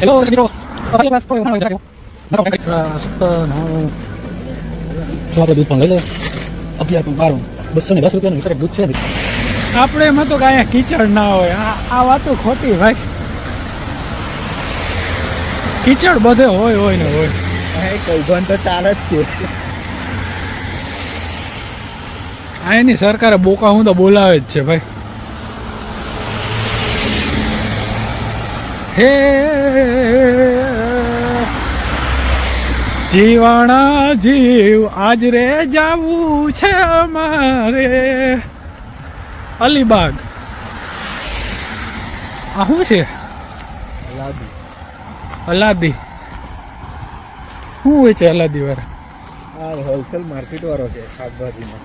Hello મિત્રો સત્તર નવ તો આપણે દૂધ પણ લઈ લે અગિયાર પણ બાર બસો ને દસ રૂપિયાનું એક દૂધ છે આપણે એમાં તો કાંઈ કીચડ ના હોય. આ વાતો ખોટી ભાઈ. કીચડ બધે હોય હોય ને હોય. કૌભાંડ તો ચાલે જ છે આ એની સરકારે બોકા હું તો બોલાવે જ છે ભાઈ. હે. જીવાણા જીવ આજ રે જાવું છે અમારે. અલીબાગ. આ શું છે? અલાદી. અલાદી. શું હોય છે અલાદી વાળા આ હોલસેલ માર્કેટ વાળો છે શાકભાજીમાં?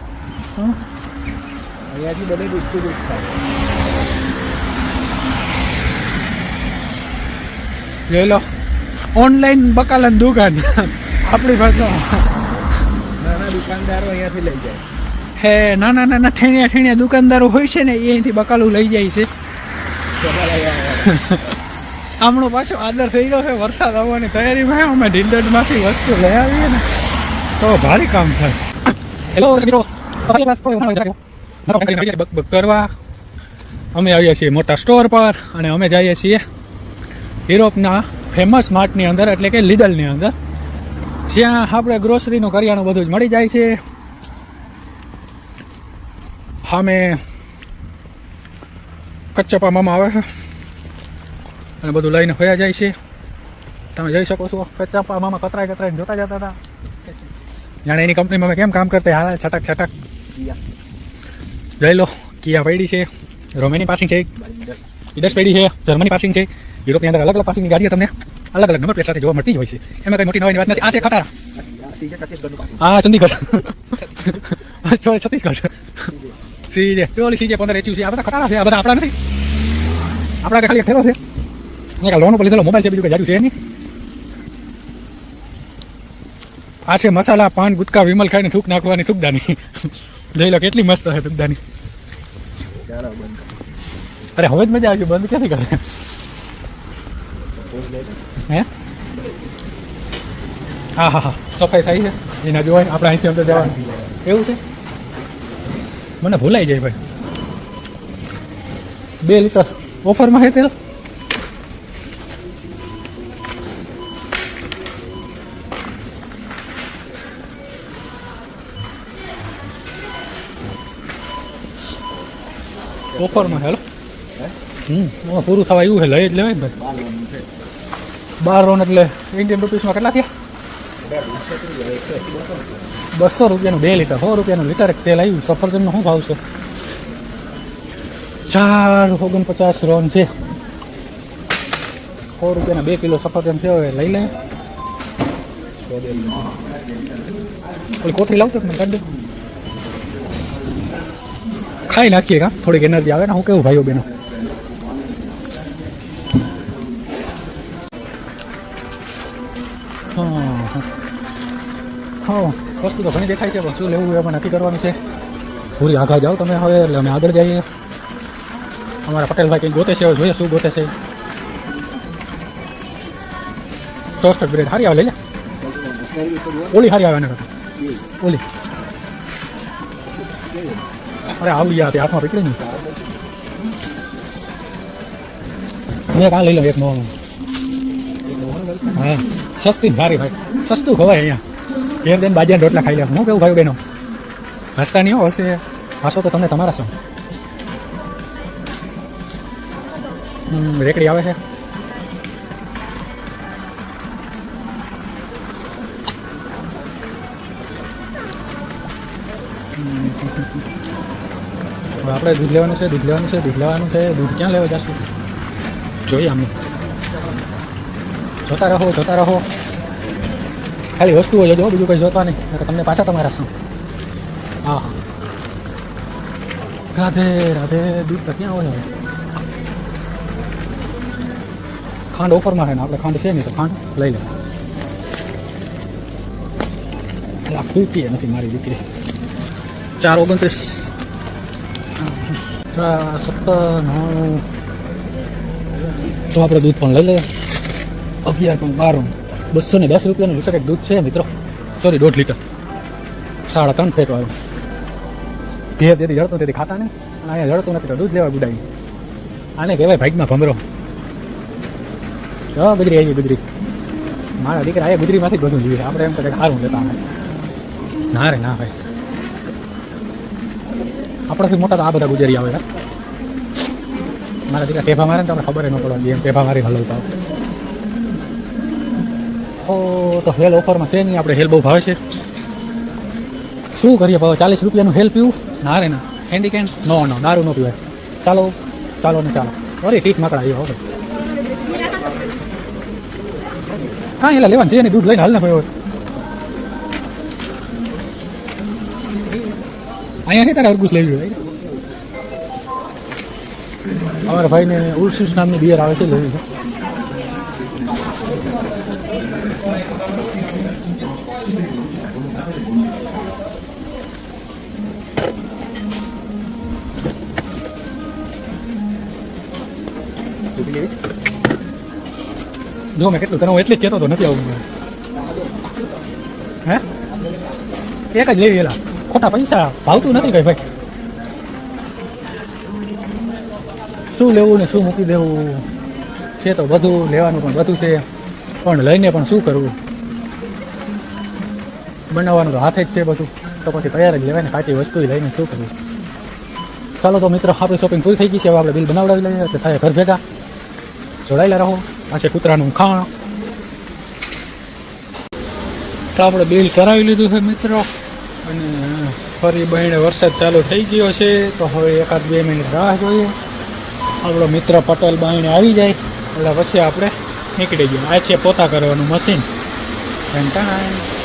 અહીંયાથી બધે દૂધ થાય જોઈ લો. ઓનલાઈન બકાલાની દુકાન. આપણી નાના દુકાનદારો અહીંયાથી લઈ જાય. હે નાના નાના ઠેણિયા ઠેણિયા દુકાનદારો હોય છે ને અહીંથી બકાલું લઈ જાય છે. આમણો પાછો આદર થઈ ગયો છે વરસાદ આવવાની તૈયારીમાં અમે ઢીંડડમાંથી વસ્તુ લઈ આવીએ ને તો ભારે કામ થાય. હેલો મિત્રો. બક કરવા. અમે આવ્યા છીએ મોટા સ્ટોર પર અને અમે જઈએ છીએ યુરોપના ફેમસ માર્ટની અંદર એટલે કે લીડલની અંદર જ્યાં આપણે ગ્રોસરીનું કરિયાણું બધું જ મળી જાય છે. સામે કચ્ચા મામા આવે છે અને બધું લઈને હોયા જાય છે. તમે જોઈ શકો છો કચ્ચા મામા કતરાય કતરાય જોતા જતા હતા. જાણે એની કંપનીમાં અમે કેમ કામ કરતા હાલ છટક છટક. જોઈ લો કિયા પડી છે. રોમેની પાસે છે ઇડસ પેડી છે, જર્મની પાસિંગ છે, યુરોપની અંદર અલગ અલગ પાસિંગની ગાડીઓ તમને અલગ અલગ નંબર પ્લેટ સાથે જોવા મળતી હોય છે. એમાં કંઈ મોટી નવાની વાત નથી. આ છે ખટારા હા ચંદીગઢ. છોડે છત્તીસગઢ. સીજે, પેલી સીજે પંદર એચ્યુ છે. આ બધા ખટારા છે, આ બધા આપણા નથી. આપણા ખાલી ઠેલો છે. ને લોન ઉપર લીધેલો મોબાઈલ છે, બીજું કઈ જાડ્યું છે નહીં. આ છે મસાલા, પાન, ગુટકા, વિમલ ખાઈને થૂક નાખવાની થૂકદાની. જોઈ લો, કેટલી મસ્ત છે થૂકદાની. અરે, હવે જ મજા આવી બંધ ક્યાંથી કરે? હે? હા હા હા, સફાઈ થાય છે. એના જોવાય, આપણે અહીંથી અંદર જવાનું. એવું છે? મને ભૂલાઈ જાય ભાઈ. બે લીટર ઓફરમાં છે તેલ? ઓફરમાં, હેલો? હમ. પૂરું થવા એવું છે, લઈ જ લેવાય ભાઈ. બાર રોન એટલે ઇન્ડિયન રૂપીસમાં કેટલા થયા? બસો રૂપિયાનું બે લીટર. સો રૂપિયાનું લીટર એક તેલ આવ્યું. સફરજનનો શું ભાવ છે? ચાર ઓગણપચાસ રોન છે. સો રૂપિયાના બે કિલો સફરજન છે, હવે લઈ લે. ઓલી કોથળી લાવતો મને કાઢ ખાઈ નાખીએ કા? થોડીક એનર્જી આવે ને. હું કેવું ભાઈઓ બેનો હા. વસ્તુ તો ઘણી દેખાય છે, પણ શું લેવું એ અમે નક્કી કરવાનું છે. પૂરી આગળ જાઓ તમે હવે, એટલે અમે આગળ જઈએ. અમારા પટેલભાઈ કંઈક ગોતે છે, હવે જોઈએ શું ગોતે છે. ટોસ્ટેડ બ્રેડ હારી આવે, લઈ લે. ઓલી હારી આવે એને ઓલી. અરે, આવી આ હાથમાં પકડી નહીં. મેં કાં લઈ લો એક નવો. હા? સસ્તી સારી ભાઈ સસ્તું ખવાય અહીંયા. ઘેર જઈને બાજિયાના રોટલા ખાઈ લે. હું કેવું ભાઈ બહેનો? હસતા નહીં હશે હસો. તો તમને તમારા શું? રેકડી આવે છે? આપણે દૂધ લેવાનું છે, દૂધ લેવાનું છે, દૂધ લેવાનું છે. દૂધ ક્યાં લેવા જશું? જોઈએ અમે જોતા રહો જોતા રહો. ખાલી વસ્તુઓ જોજો બીજું કંઈ જોતા નહીં. તમને પાછા તમારા શું? હા હા. રાધે રાધે દૂધ તો ક્યાં હોય? હવે ખાંડ ઓફરમાં છે ને, આપણે ખાંડ છે નહીં તો ખાંડ લઈ લે. એટલે પીતીએ નથી મારી દીકરી. ચાર ઓગણત્રીસ. સત્તર, નવ. તો આપણે દૂધ પણ લઈ લઈએ. અગિયાર પણ બાર બસો ને દસ રૂપિયાનું લીટર એક દૂધ છે, મિત્રો. સોરી દોઢ લીટર. સાડા ત્રણ ફેટ વાળું ઘેર તેથી જડતું તેથી ખાતા ને અને અહીંયા જડતું નથી તો દૂધ લેવા ગુડાવી આને કહેવાય ભાગમાં ભમરો. હા ગુજરી આવી ગુજરી. મારા દીકરા અહીંયા ગુજરીમાંથી જ બધું જોઈએ આપણે એમ કરે સારું લેતા ના રે, ના ભાઈ. આપણાથી મોટા તો આ બધા ગુજરી આવે મારા દીકરા ટેફા મારે ને તો આપણે ખબર ન પડે એમ ટેફા મારી હલવતા હોય. તો હેલ ઓફરમાં છે નહીં, આપણે હેલ બહુ ભાવે છે. શું કરીએ ભાવ? ચાલીસ રૂપિયાનું હેલ પીવું? ના રે, ના. હેન્ડી કેન નો નો, દારૂ ન પીવાય. ચાલો ચાલો ને ચાલો. અરે, ટીક માકડા આવ્યો હવે કાંઈ એલા લેવાનું છે એને દૂધ લઈને હાલ ને ભાઈ અહીંયા તારે અરગુસ લેવી હોય અમારા ભાઈને ઉર્સિસ નામની બિયર આવે છે લેવી છે. જો મેં કેટલું તને હું એટલે જ કહેતો હતો નથી આવું હે? એક જ લેવી એલા. ખોટા પૈસા ભાવતું નથી કઈ ભાઈ. શું લેવું ને શું મૂકી દેવું? છે તો બધું લેવાનું પણ બધું છે. પણ લઈને પણ શું કરવું? બનાવવાનું તો હાથે જ છે બધું. તો પછી તૈયાર જ લેવાય ને કાચી વસ્તુ લઈને શું કરવું? ચાલો તો મિત્રો, આપણી શોપિંગ પૂરી થઈ ગઈ છે. હવે આપણે બિલ બનાવડાવી લઈએ. એટલે થાય ઘર ભેગા. જોડાયેલા રહો. આ છે કૂતરાનું ખાણ. તો આપણે બિલ કરાવી લીધું છે મિત્રો. અને ફરી બહેણે વરસાદ ચાલુ થઈ ગયો છે. તો હવે એકાદ બે મિનિટ રાહ જોઈએ. આપણો મિત્ર પટેલ બાઈને આવી જાય. એટલે પછી આપણે નીકળી ગયો. આ છે પોતા કરવાનું મશીન ઘંટા